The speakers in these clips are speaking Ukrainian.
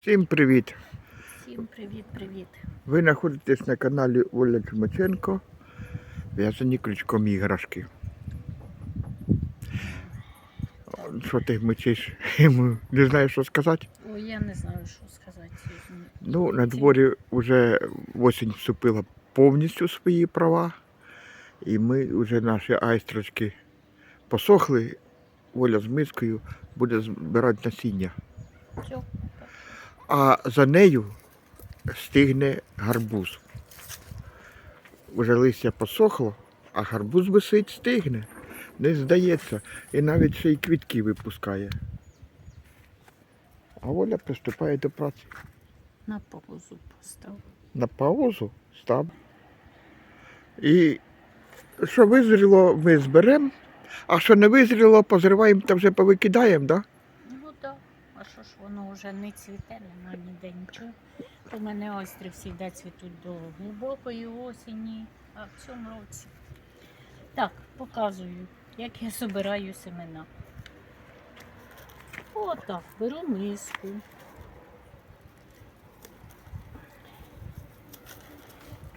Всім привіт! Всім привіт-привіт. Ви знаходитесь на каналі Оля Чумаченко. В'язані крючком іграшки. Що ти мечиш? Не знаю, що сказати. Ой, я не знаю, що сказати. Ну, на дворі вже осінь вступила повністю свої права. І ми вже наші айстрочки посохли. Оля з мискою буде збирати насіння. Все. А за нею стигне гарбуз. Уже листя посохло, а гарбуз висить, стигне. Не здається. І навіть ще й квітки випускає. А Оля приступає до праці. На паузу постав. На паузу став. І що визріло, ми зберемо, а що не визріло, позриваємо та вже повикидаємо, так? Да? А що ж воно вже не цвіте, нема ніде нічого. У мене острів завжди цвітуть до глибокої осені, а в цьому році. Так, показую, як я збираю семена. Отак, беру миску.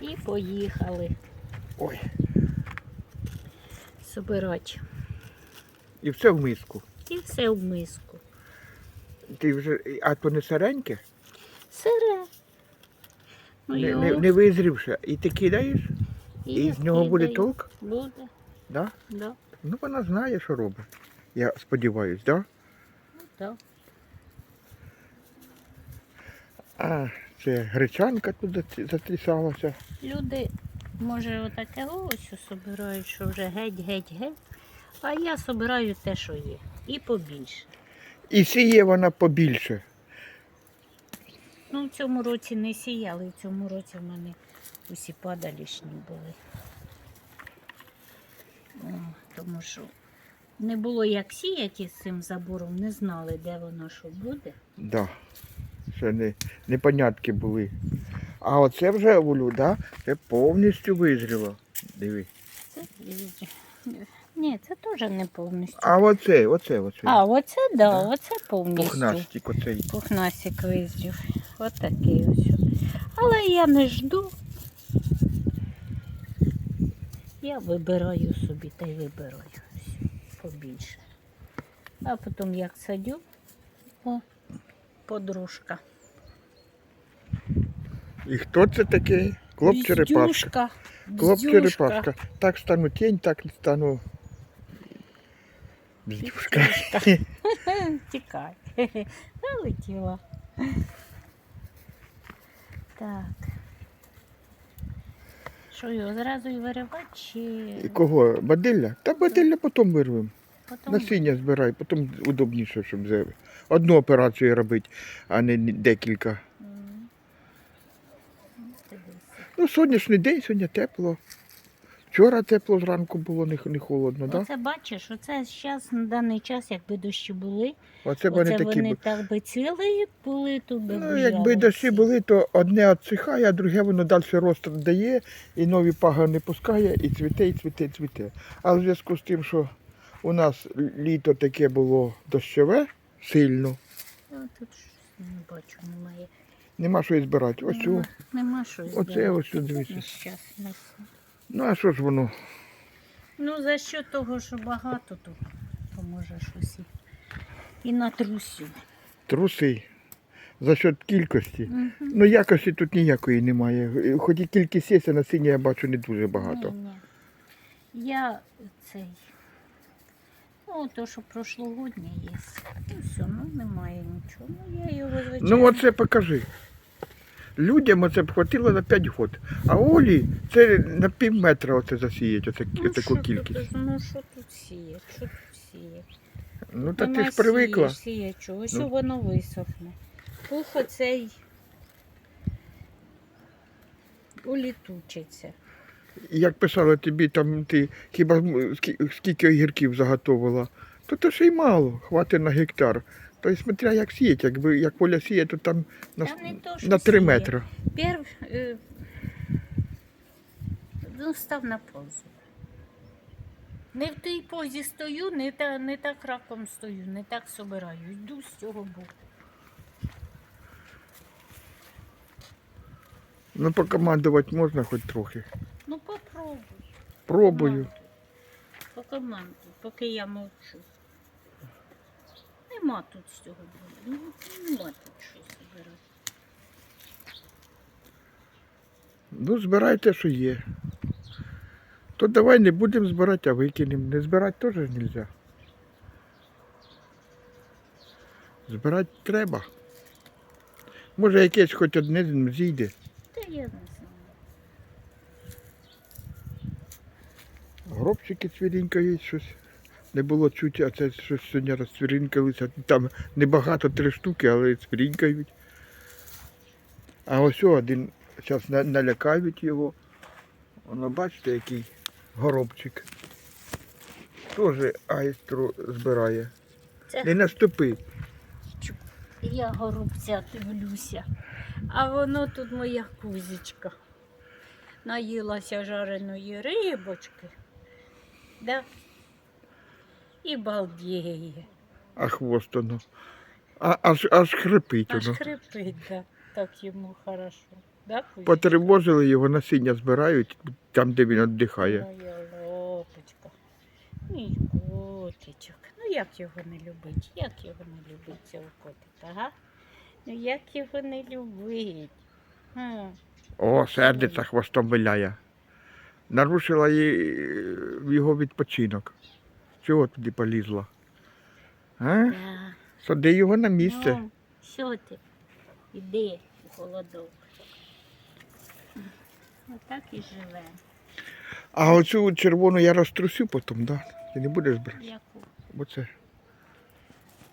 І поїхали Ой, збирати. і все в миску. І все в миску. Ти вже, а то не сиреньке, Сире. Ну, не, його не, не визрівши. І ти кидаєш, і, з нього буде кидаю. толк? Буде, Да? да, Ну, вона знає, що робить. Я сподіваюсь, да? да. А, це гречанка тут затрісалася. Люди, може, отаке ось собирають, що вже геть-геть-геть. А я собираю те, що є. І побільше. І сіє вона побільше. Ну, в цьому році не сіяли, в цьому році в мене усі падалішні були. О, тому що не було як сіяти з цим забором, не знали, де воно що буде. Да. Ще не, непонятки були. А оце вже Олю, да? Це повністю визріло. Диви. Це ні, це теж не повністю. А оце, оце, оце. А, оце да, Да. оце повністю. Пухнастик оцей. Пухнастик визрів. Ось такий ось. Але я не жду. Я вибираю собі та й вибираю побільше. А потім як садю, о, подружка. І хто це такий? Клоп черепашка. Клоп черепашка. Так стану тінь, так стану. Бздюшка. Тікай. Налетіла. Так. Що його зразу і виривати чи І кого? Бадилля? Та бадилля потім вирвемо. потім? Насіння збирай, потім удобніше, щоб за- одну операцію робити, а не декілька. М. Ну, дивися. Ну, день, сьогодні тепло. Вчора тепло зранку було, не, не холодно, так? Да? Оце бачиш, оце зараз на даний час, якби дощі були, Оце б вони оце такі. вони бу- так би цілий були, то би Ну, якби дощі всі. були, то одне відсихає, а друге воно далі рост дає, і нові пагони пускає, і цвіте, і цвіте, і цвіте. А в зв'язку з тим, що у нас літо таке було дощове, сильно, Я тут щось не бачу, немає. нема що і збирати. Ось цю. Нема, нема що Оце збирати. ось сюди дивіться. Ну а що ж воно? Ну, за що того, що багато, то, то може щось і, і натрусю. Труси. За счет кількості. Мгм. Ну, якості тут ніякої немає. Хоч і кількість є, а насіння я бачу не дуже багато. Ні, ні. Я цей. Ну, то, що прошлогоднє є. Ну, все, ну немає нічого. Ну, я його звичайно. Ну оце покажи. Людям оце б хватило на 5 років. А Олі це на пів метра оце засіять, оце, ну, таку що кількість. Тут, ну, що тут сіє? Що тут сіє? Ну та ти ж привикла. Сіє, сіє чого. Ось Ну. воно висохне. Пух оцей улітучиться. Як писала тобі, там ти хіба скільки огірків заготовила, то то ще й мало, хватить на гектар. То й смотря як сіять, якби як поля сіє, то там на, Та не то, що на 3 сіє. метри. Перв, е, ну, став на позу. Не в тій позі стою, не, та, не так раком стою, не так собираю. Йду з цього боку. Ну, покомандувати можна хоч трохи. Ну попробуй. Пробую. Командуй. Покомандуй, поки я мовчу. Нема тут з цього було. Ну, нема тут щось збирати. Ну, збирай те, що є. То давай не будемо збирати, а викинемо. Не збирати теж не можна. Збирати треба. Може якесь хоч одне зійде. Та я не знаю. Гробчики цвірінькають щось. Не було чути, а це щось сьогодні розцвірінкалися. Там небагато три штуки, але цвірінькають. А ось один, зараз налякають його. Воно бачите, який горобчик. Теж айстру збирає. Це Не наступи. я горобця дивлюся. А воно тут моя кузічка. Наїлася жареної рибочки. Да? І балдіє. А хвост воно. А, аж, аж хрипить Аж хрипить, да. так йому хорошо. Да? Потривожили його, насіння збирають, там, де він віддихає. Моя лопочка. Мій котичок. Ну як його не любить? Як його не любить цього котика, га? Ну як його не любить? А, О, сердиться, хвостом виляє. Нарушила е, його відпочинок. Чого туди полізла? А? Сади його на місце. Ну, що ти? Іди у холодок. Отак і живе. А оцю червону я розтрусю потім, да? Ти не будеш брати. Яку? Оце.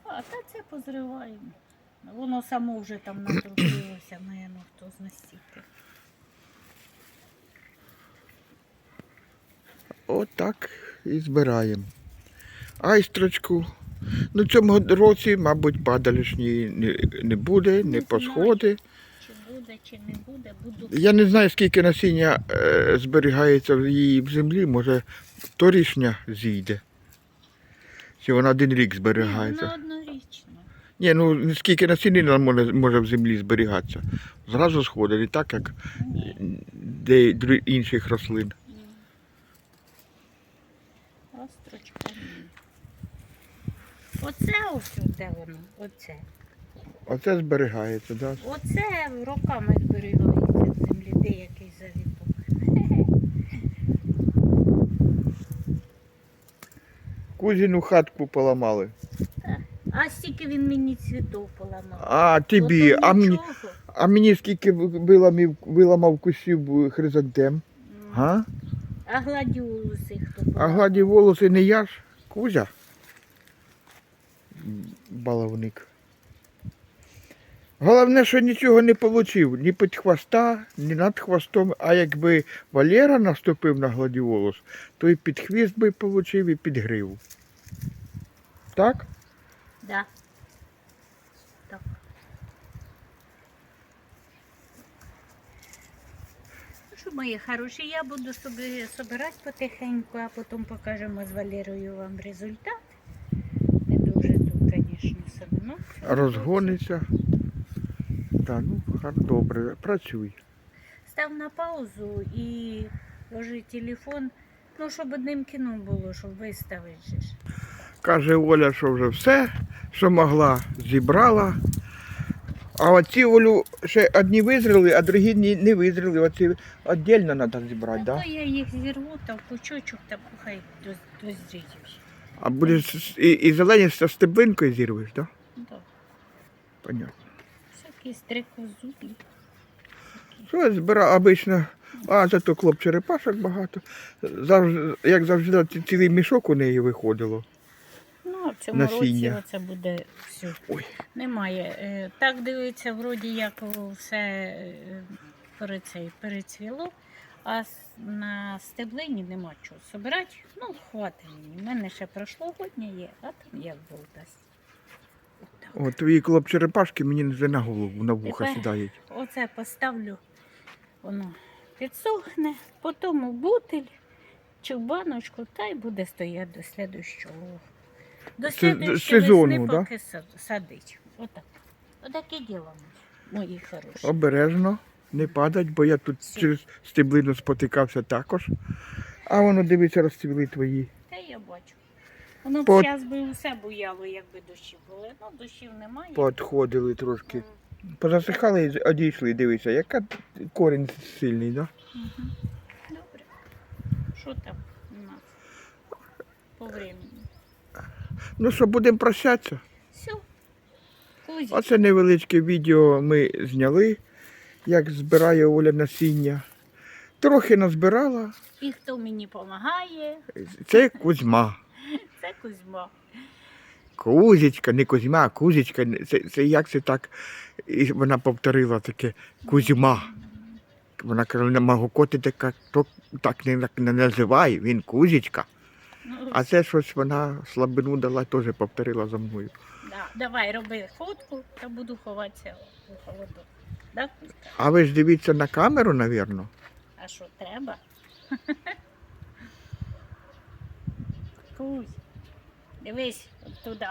А та це позриваємо. Воно само вже там натрусилося, наверно, хто знастільки. Отак і збираємо. Айстрочку. Ну, в цьому році, мабуть, падалішньої не, буде, не посходи. Чи буде, чи не буде, буду. Я не знаю, скільки насіння е, зберігається в її в землі, може торішня зійде. Чи вона один рік зберігається. вона однорічна. Ні, ну скільки насіння може, може в землі зберігатися. Зразу сходить, не так, як де інших рослин. ні. Острочка ні. Оце ось де воно, оце. Оце зберігається, да? Оце роками зберігається в землі, деякий завіток. Кузіну хатку поламали. А стільки він мені цвітов поламав. А тобі, Ото а мені, нічого. а мені скільки виламав, виламав кусів хризантем. М. А? А гладіолуси хто А поламав? гладі волоси не я ж, Кузя. Баловник. Головне, що нічого не отримав, ні під хвоста, ні над хвостом. А якби Валера наступив на гладіолус, то і під хвіст би отримав, і під гриву. Так? Да. Так. Ну що, мої хороші, я буду собі собирати потихеньку, а потім покажемо з Валерою вам результат. Себе. Ну, Розгониться. Так, ну, добре, працюй. Став на паузу і ложи телефон, ну, щоб одним кіно було, щоб виставити. же ж. Каже Оля, що вже все, що могла, зібрала. А оці Олю ще одні визріли, а другі ні- не визріли. Оці віддільно треба зібрати, Та так? то я їх зірву, та в пучочок, та хай доз- дозріють. А будеш і, і зелені з стеблинкою зірвеш, так? Да. Понятно. Всякі стрикозубі. Що я збирав обично, а зато клоп черепашок багато. Завжди, як завжди, цілий мішок у неї виходило. Ну, в цьому Насіння. році це буде все. Ой. Немає. Е, Так дивиться, вроді як все е, перецвіло, а на стеблині нема чого собирати. Ну, хватить мені. У мене ще прошлогоднє є, а там як Бог дасть. О, твої клоп черепашки мені вже на голову, на вуха Тепер- сідають. Оце поставлю, воно підсохне, потім у бутиль чи в баночку, та й буде стояти до слідущого. До Це- сезону, весни, да? поки сад- садить. Отак. Отаке діло, мої хороші. Обережно. Не падать, бо я тут через стеблину спотикався також. А воно дивиться, розцвіли твої. Та я бачу. Воно б По- зараз би усе буяло, якби дощі були. Ну, дощів немає. Подходили трошки. Позасихали і одійшли, дивися, яка корінь сильний, да? Добре. Що там у нас по времени? Ну що, будемо прощатися. Все. Кузі. Оце невеличке відео ми зняли, як збирає Оля насіння. Трохи назбирала. І хто мені допомагає, Це Кузьма. це Кузьма. Кузічка, не Кузьма, а Кузічка. Це, це як це так? І вона повторила таке Кузьма. Вона каже, не можу коти така, то так не, не називай, він Кузічка. Ну, А це щось вона слабину дала, теж повторила за мною. да. Давай, роби фотку, та буду ховатися у холодок. Да, А ви ж дивіться на камеру, навірно. А що треба? Кузь, дивись от туди.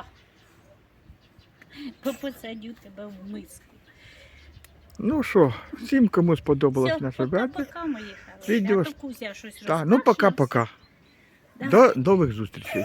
Посадю тебе в миску. Ну що, всім, кому сподобалось наше мої хороші. Відео А то Кузя щось Так, ну розкашлявся. пока-пока. До нових зустрічей.